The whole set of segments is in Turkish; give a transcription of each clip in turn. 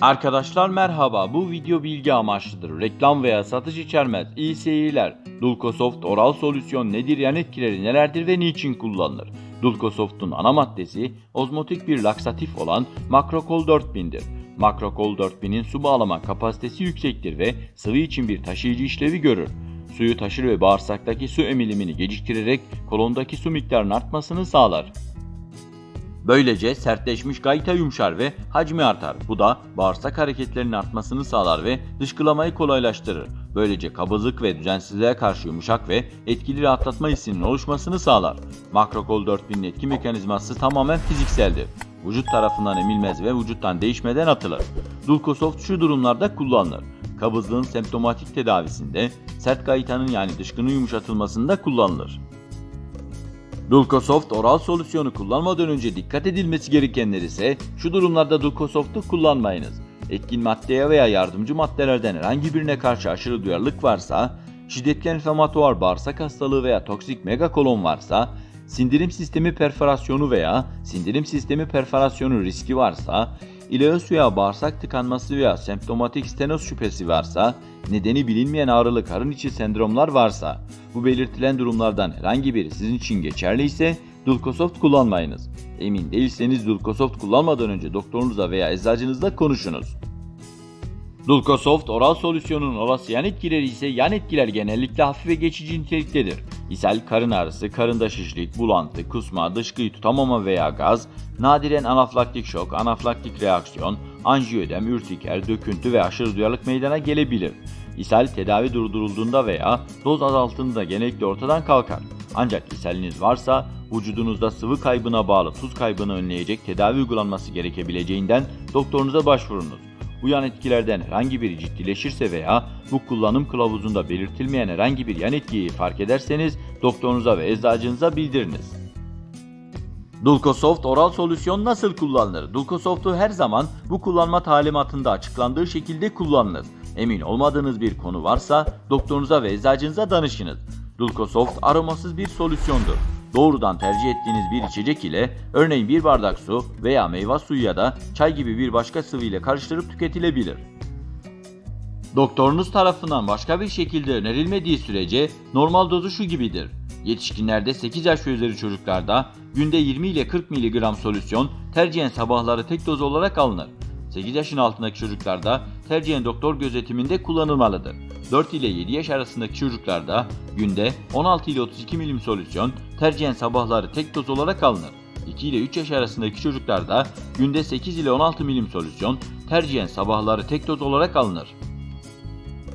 Arkadaşlar merhaba. Bu video bilgi amaçlıdır. Reklam veya satış içermez. İyi seyirler. Dulcosoft oral solüsyon nedir, yan etkileri nelerdir ve niçin kullanılır? Dulcosoft'un ana maddesi ozmotik bir laksatif olan Makrokol 4000'dir. Makrokol 4000'in su bağlama kapasitesi yüksektir ve sıvı için bir taşıyıcı işlevi görür. Suyu taşır ve bağırsaktaki su emilimini geciktirerek kolondaki su miktarının artmasını sağlar. Böylece sertleşmiş gayta yumuşar ve hacmi artar. Bu da bağırsak hareketlerinin artmasını sağlar ve dışkılamayı kolaylaştırır. Böylece kabızlık ve düzensizliğe karşı yumuşak ve etkili rahatlatma hissinin oluşmasını sağlar. Makrokol 4000'in etki mekanizması tamamen fizikseldir. Vücut tarafından emilmez ve vücuttan değişmeden atılır. Dulcosoft şu durumlarda kullanılır. Kabızlığın semptomatik tedavisinde, sert gaytanın yani dışkının yumuşatılmasında kullanılır. Dulcosoft oral solüsyonu kullanmadan önce dikkat edilmesi gerekenler ise şu durumlarda Dulcosoft'u kullanmayınız. Etkin maddeye veya yardımcı maddelerden herhangi birine karşı aşırı duyarlılık varsa, şiddetli enflamatuar bağırsak hastalığı veya toksik megakolon varsa, sindirim sistemi perforasyonu veya sindirim sistemi perforasyonu riski varsa, ileus veya bağırsak tıkanması veya semptomatik stenoz şüphesi varsa, nedeni bilinmeyen ağrılı karın içi sendromlar varsa, bu belirtilen durumlardan herhangi biri sizin için geçerli ise Dulcosoft kullanmayınız. Emin değilseniz Dulcosoft kullanmadan önce doktorunuzla veya eczacınızla konuşunuz. Dulcosoft oral solüsyonun olası yan etkileri ise yan etkiler genellikle hafif ve geçici niteliktedir. İshal, karın ağrısı, karında şişlik, bulantı, kusma, dışkıyı tutamama veya gaz, nadiren anaflaktik şok, anaflaktik reaksiyon, anjiödem, ürtiker, döküntü ve aşırı duyarlılık meydana gelebilir. İshal tedavi durdurulduğunda veya doz azaltındığında genellikle ortadan kalkar. Ancak ishaliniz varsa vücudunuzda sıvı kaybına bağlı tuz kaybını önleyecek tedavi uygulanması gerekebileceğinden doktorunuza başvurunuz. Bu yan etkilerden herhangi biri ciddileşirse veya bu kullanım kılavuzunda belirtilmeyen herhangi bir yan etkiyi fark ederseniz doktorunuza ve eczacınıza bildiriniz. Dulcosoft oral solüsyon nasıl kullanılır? Dulcosoft'u her zaman bu kullanma talimatında açıklandığı şekilde kullanınız. Emin olmadığınız bir konu varsa doktorunuza ve eczacınıza danışınız. Dulcosoft aromasız bir solüsyondur. Doğrudan tercih ettiğiniz bir içecek ile örneğin bir bardak su veya meyve suyu ya da çay gibi bir başka sıvı ile karıştırıp tüketilebilir. Doktorunuz tarafından başka bir şekilde önerilmediği sürece normal dozu şu gibidir. Yetişkinlerde 8 yaş ve üzeri çocuklarda günde 20 ile 40 mg solüsyon tercihen sabahları tek doz olarak alınır. 8 yaşın altındaki çocuklarda tercihen doktor gözetiminde kullanılmalıdır. 4 ile 7 yaş arasındaki çocuklarda günde 16 ile 32 milim solüsyon tercihen sabahları tek doz olarak alınır. 2 ile 3 yaş arasındaki çocuklarda günde 8 ile 16 milim solüsyon tercihen sabahları tek doz olarak alınır.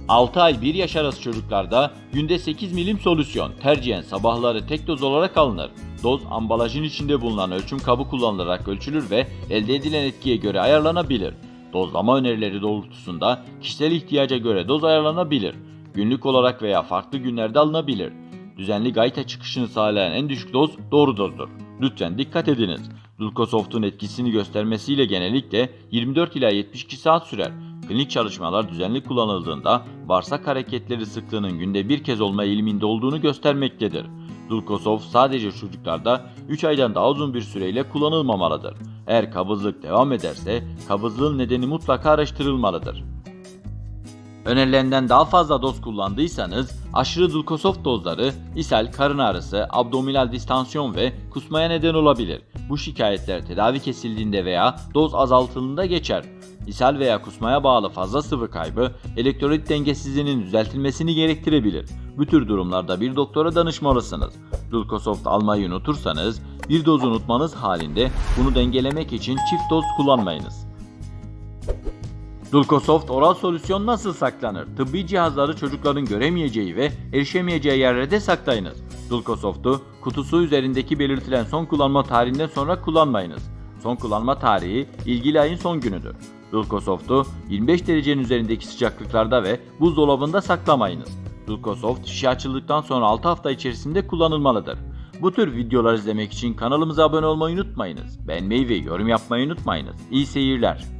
6 ay 1 yaş arası çocuklarda günde 8 milim solüsyon tercihen sabahları tek doz olarak alınır. Doz ambalajın içinde bulunan ölçüm kabı kullanılarak ölçülür ve elde edilen etkiye göre ayarlanabilir. Dozlama önerileri doğrultusunda kişisel ihtiyaca göre doz ayarlanabilir. Günlük olarak veya farklı günlerde alınabilir. Düzenli gayta çıkışını sağlayan en düşük doz doğru dozdur. Lütfen dikkat ediniz. Dulcosoft'un etkisini göstermesiyle genellikle 24 ila 72 saat sürer. Klinik çalışmalar düzenli kullanıldığında bağırsak hareketleri sıklığının günde bir kez olma eğiliminde olduğunu göstermektedir. Dulcosoft sadece çocuklarda 3 aydan daha uzun bir süreyle kullanılmamalıdır. Eğer kabızlık devam ederse kabızlığın nedeni mutlaka araştırılmalıdır. Önerilenden daha fazla doz kullandıysanız aşırı Dulcosoft dozları ishal, karın ağrısı, abdominal distansiyon ve kusmaya neden olabilir. Bu şikayetler tedavi kesildiğinde veya doz azaltıldığında geçer. İshal veya kusmaya bağlı fazla sıvı kaybı elektrolit dengesizliğinin düzeltilmesini gerektirebilir. Bu tür durumlarda bir doktora danışmalısınız. Dulcosoft almayı unutursanız bir doz unutmanız halinde bunu dengelemek için çift doz kullanmayınız. Dulcosoft oral solüsyon nasıl saklanır? Tıbbi cihazları çocukların göremeyeceği ve erişemeyeceği yerlerde saklayınız. Dulcosoft'u kutusu üzerindeki belirtilen son kullanma tarihinden sonra kullanmayınız. Son kullanma tarihi ilgili ayın son günüdür. Dulcosoft'u 25 derecenin üzerindeki sıcaklıklarda ve buzdolabında saklamayınız. Dulcosoft şişe açıldıktan sonra 6 hafta içerisinde kullanılmalıdır. Bu tür videolar izlemek için kanalımıza abone olmayı unutmayınız. Beğenmeyi ve yorum yapmayı unutmayınız. İyi seyirler.